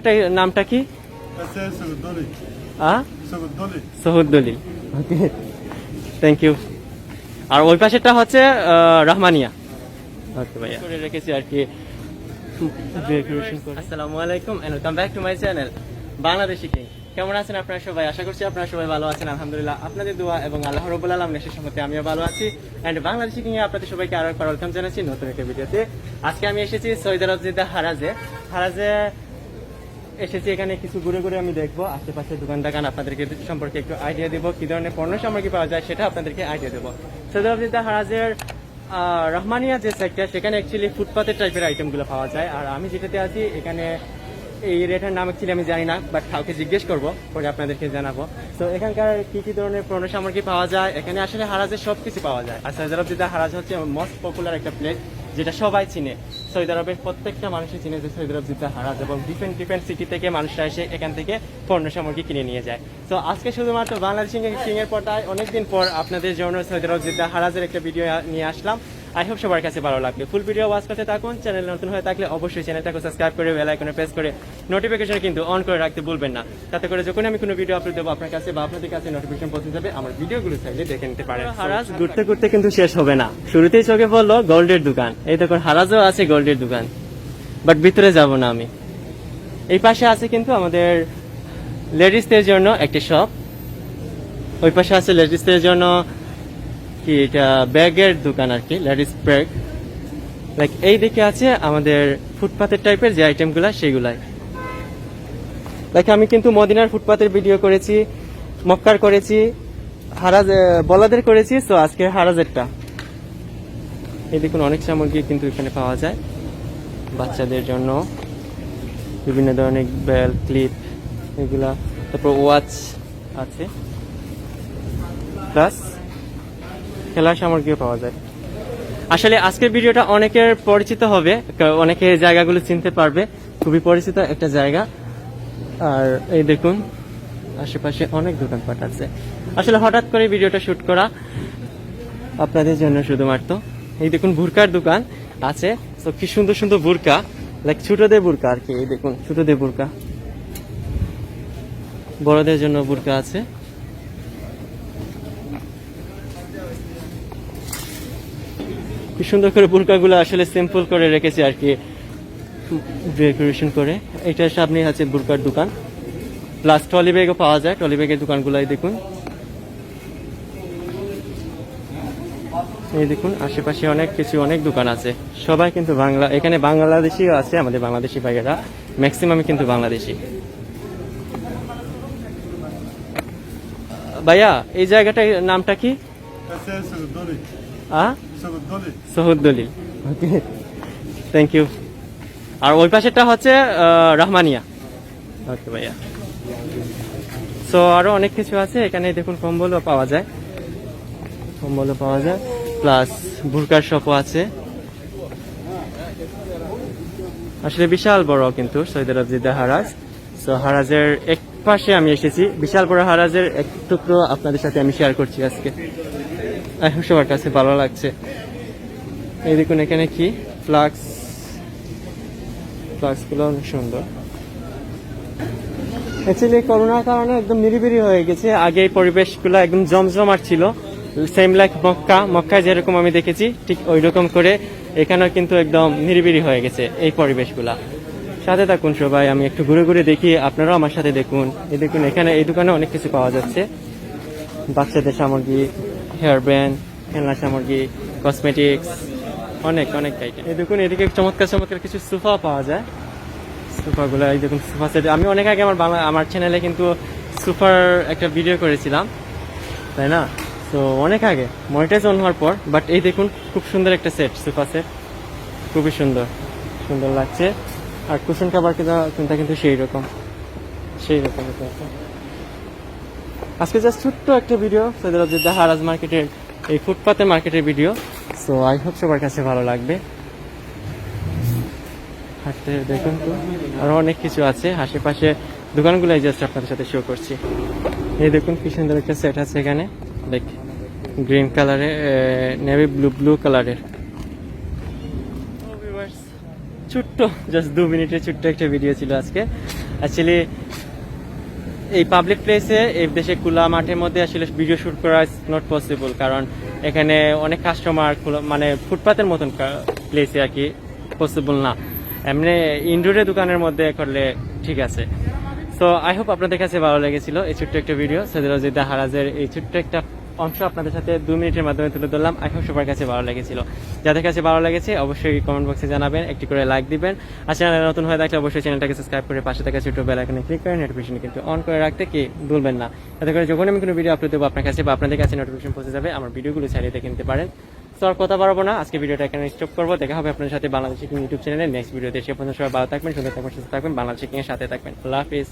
এটার নামটা কি? ওকে। থ্যাংক ইউ আর ওই পাশেরটা হচ্ছে রহমানিয়া। ওকে ভাইয়া। করে রেখেছি আর কি। আসসালামু আলাইকুম and welcome back to my channel Bangladeshi King কেমন আছেন আপনারা সবাই? আশা করছি আপনারা সবাই ভালো আছেন। আলহামদুলিল্লাহ আপনাদের দোয়া এবং আল্লাহ রবুল আলম নেশের সম্মতি আমিও ভালো আছি। এন্ড বাংলাদেশি কিং এ আপনাদের সবাইকে আরও একবার ওয়েলকাম জানাচ্ছি নতুন একটা ভিডিওতে আজকে আমি এসেছি সৈয়দ আরব জিদ্দা হারাজে। হারাজে এসেছি এখানে, কিছু ঘুরে ঘুরে আমি দেখব। আশেপাশে দোকান দোকান আপনাদেরকে সম্পর্কে একটু আইডিয়া দেবো। কি ধরনের পণ্য সামগ্রী পাওয়া যায় সেটা আপনাদেরকে আইডিয়া দেবো। সৈদাবজিদা হারাজের রহমানিয়া যে সেক্টর সেখানে অ্যাকচুয়ালি ফুটপাতের টাইপের আইটেমগুলো পাওয়া যায়। আর আমি যেটাতে আছি, এখানে এই রেটের নাম অ্যাকচুয়ালি আমি জানি না বাট কাউকে জিজ্ঞেস করব, পরে আপনাদেরকে জানাব। তো এখানকার কি কি ধরনের পণ্য সামগ্রী পাওয়া যায়? এখানে আসলে হারাজের সব কিছু পাওয়া যায়। আর সৈদাবজিদা হারাজ হচ্ছে মোস্ট পপুলার একটা প্লেস যেটা সবাই চিনে। সৌদি আরবের প্রত্যেকটা মানুষই চিনে যে সৌদি আরব জিতে হারাজ এবং ডিফারেন্ট ডিফারেন্ট সিটি থেকে মানুষরা এসে এখান থেকে পণ্য সামগ্রী কিনে নিয়ে যায়। তো আজকে শুধুমাত্র বাংলাদেশ এর পর্দায় অনেকদিন পর আপনাদের জন্য সৌদি আরব জিতে হারাজের একটা ভিডিও নিয়ে আসলাম। আই হোপ সবার কাছে ভালো লাগবে। ফুল ভিডিও ওয়াচ করতে থাকুন চ্যানেল নতুন হয়ে থাকলে অবশ্যই চ্যানেলটাকে সাবস্ক্রাইব করে বেল আইকনে প্রেস করে নোটিফিকেশন কিন্তু অন করে রাখতে ভুলবেন না। তাতে করে যখন আমি কোনো ভিডিও আপলোড দেবো আপনার কাছে বা আপনাদের কাছে নোটিফিকেশন পৌঁছে যাবে আমার ভিডিওগুলো চাইলে দেখে নিতে পারেন। হারাজ ঘুরতে ঘুরতে কিন্তু শেষ হবে না। শুরুতেই চোখে পড়ল গোল্ডের দোকান। এই দেখুন হারাজও আছে গোল্ডের দোকান। বাট ভিতরে যাব না আমি। এই পাশে আছে কিন্তু আমাদের লেডিসদের জন্য একটি শপ ওই পাশে আছে লেডিসদের জন্য কি এটা ব্যাগের দোকান আর কি, লেডিস ব্যাগ। লাইক এই দিকে আছে আমাদের ফুটপাতের টাইপের যে আইটেমগুলা সেগুলাই। লাইক আমি কিন্তু মদিনার ফুটপাতের ভিডিও করেছি, মক্কার করেছি, হারাজ বলাদের করেছি তো আজকে হারাজেরটা। এই দেখুন, অনেক সামগ্রী কিন্তু এখানে পাওয়া যায় বাচ্চাদের জন্য। বিভিন্ন ধরনের বেল ক্লিপ এগুলা। তারপর ওয়াচ আছে। প্লাস খেলার সামগ্রী পাওয়া যায়। আসলে আজকের ভিডিওটা অনেকের পরিচিত হবে অনেকে জায়গাগুলো চিনতে পারবে। খুবই পরিচিত একটা জায়গা। আর এই দেখুন, আশেপাশে অনেক দোকানপাট আছে। আসলে হঠাৎ করে ভিডিওটা শুট করা আপনাদের জন্য শুধুমাত্র। এই দেখুন, বুরকার দোকান আছে। তো কি সুন্দর সুন্দর বুরকা। লাইক ছোটদের বুরকা আর কি, এই দেখুন, ছোটদের বুরকা। বড়দের জন্য বুরকা আছে। কি সুন্দর করে বুরকাগুলো আসলে সিম্পল করে রেখেছে আর কি ডেকোরেশন করে। এটার সামনে আছে বুরকার দোকান। প্লাস টলি ব্যাগও পাওয়া যায় টলি ব্যাগের দোকানগুলাই দেখুন। এই দেখুন, আশেপাশে অনেক কিছু, অনেক দোকান আছে। সবাই কিন্তু বাংলা, এখানে বাংলাদেশিও আছে, আমাদের বাংলাদেশি ভাইয়েরা। ম্যাক্সিমামই কিন্তু বাংলাদেশি। ভাইয়া, এই জায়গাটার নামটা কি? সহুদ্দলিল। ওকে থ্যাংক ইউ আর ওই পাশেরটা হচ্ছে রহমানিয়া। ওকে ভাইয়া। সো আরও অনেক কিছু আছে। এখানে দেখুন কম্বলও পাওয়া যায়। কম্বলও পাওয়া যায়। প্লাস বুরকার শপও আছে। আসলে বিশাল বড় কিন্তু সৈয়দ আরব হারাজ সো হারাজের এক পাশে আমি এসেছি। বিশাল বড় হারাজের এক টুকরো আপনাদের সাথে আমি শেয়ার করছি আজকে। সবার কাছে ভালো লাগছে। এই দেখুন এখানে কি? ফ্লাক্স ফ্লাক্সগুলো অনেক সুন্দর। অ্যাকচুয়ালি করোনার কারণে একদম নিরিবিরি হয়ে গেছে। আগে এই পরিবেশগুলো একদম জমজমাট ছিল। Same like Mecca. মক্কায় যেরকম আমি দেখেছি, ঠিক ওই রকম করে এখানেও কিন্তু একদম নিরিবিরি হয়ে গেছে এই পরিবেশগুলা। সাথে থাকুন সবাই, আমি একটু ঘুরে ঘুরে দেখি, আপনারাও আমার সাথে দেখুন। এই দেখুন, এখানে, এই দোকানে অনেক কিছু পাওয়া যাচ্ছে। বাচ্চাদের সামগ্রী হেয়ার ব্যান্ড খেলনা সামগ্রী কসমেটিক্স অনেক অনেক আইটেম এই দেখুন, এদিকে চমৎকার চমৎকার কিছু সোফা পাওয়া যায়। সোফাগুলো, এই দেখুন, সোফা সেট আমি অনেক আগে আমার বাংলা, আমার চ্যানেলে কিন্তু সোফার একটা ভিডিও করেছিলাম, তাই না? তো অনেক আগে মনিটাইজ অন হওয়ার পর বাট এই দেখুন, খুব সুন্দর একটা সেট সোফা সেট খুবই সুন্দর সুন্দর লাগছে। আর কুশন কাবার কিন্তু কিন্তু সেই রকম। সেই রকম আজকে জাস্ট ছোট্ট একটা ভিডিও আবদুল্লাহ হারাজ মার্কেটের এই ফুটপাতের মার্কেটের ভিডিও সো আই হোপ সবার কাছে ভালো লাগবে। হাঁটতে দেখুন তো, আরও অনেক কিছু আছে। আশেপাশে দোকানগুলো জাস্ট আপনাদের সাথে শো করছি। এই দেখুন কি সুন্দর একটা সেট আছে এখানে। দেখ গ্রিন কালারের নেভি ব্লু ব্লু কালারের ছোট্ট জাস্ট দু মিনিটের ছোট্ট একটা ভিডিও ছিল আজকে। অ্যাকচুয়ালি এই পাবলিক প্লেসে এই দেশে খোলা মাঠের মধ্যে আসলে ভিডিও শুট করা ইজ নট পসিবল কারণ এখানে অনেক কাস্টমার মানে ফুটপাতের মতন প্লেসে আর কি পসিবল না। এমনি ইনডোরের দোকানের মধ্যে করলে ঠিক আছে। সো আই হোপ আপনাদের কাছে ভালো লেগেছিল এই ছোট্ট একটা ভিডিও সৈদুল হারাজের এই ছোট্ট একটা অংশ আপনাদের সাথে দু মিনিটের মাধ্যমে তুলে ধরলাম। আই হোপ সবার কাছে ভালো লেগেছিল। যাদের কাছে ভালো লেগেছে, অবশ্যই কমেন্ট বক্সে জানাবেন, একটি করে লাইক দিবেন। আর চ্যানেলে নতুন হয়ে থাকলে অবশ্যই চ্যানেলটাকে সাবস্ক্রাইব করে পাশে থাকা ছোট বেল আইকনে ক্লিক করে নোটিফিকেশন কিন্তু অন করে রাখতে কি ভুলবেন না। যাতে করে যখন আমি কোনো ভিডিও আপলোড দেবো আপনার কাছে বা আপনাদের কাছে নোটিফিকেশন পৌঁছে যাবে, আমার ভিডিওগুলো চালিয়ে দেখে নিতে পারেন। তো আর কথা বাড়াবো না, আজকে ভিডিওটা এখানে স্টপ করব। দেখা হবে আপনার সাথে বাংলাদেশ ইউটিউব চ্যানেলে নেক্সট ভিডিওতে সে পর্যন্ত সবাই ভালো থাকবেন, সুন্দর থাকবেন, সুস্থ থাকবেন, বাংলাদেশ সাথে থাকবেন। আল্লাহ হাফিজ।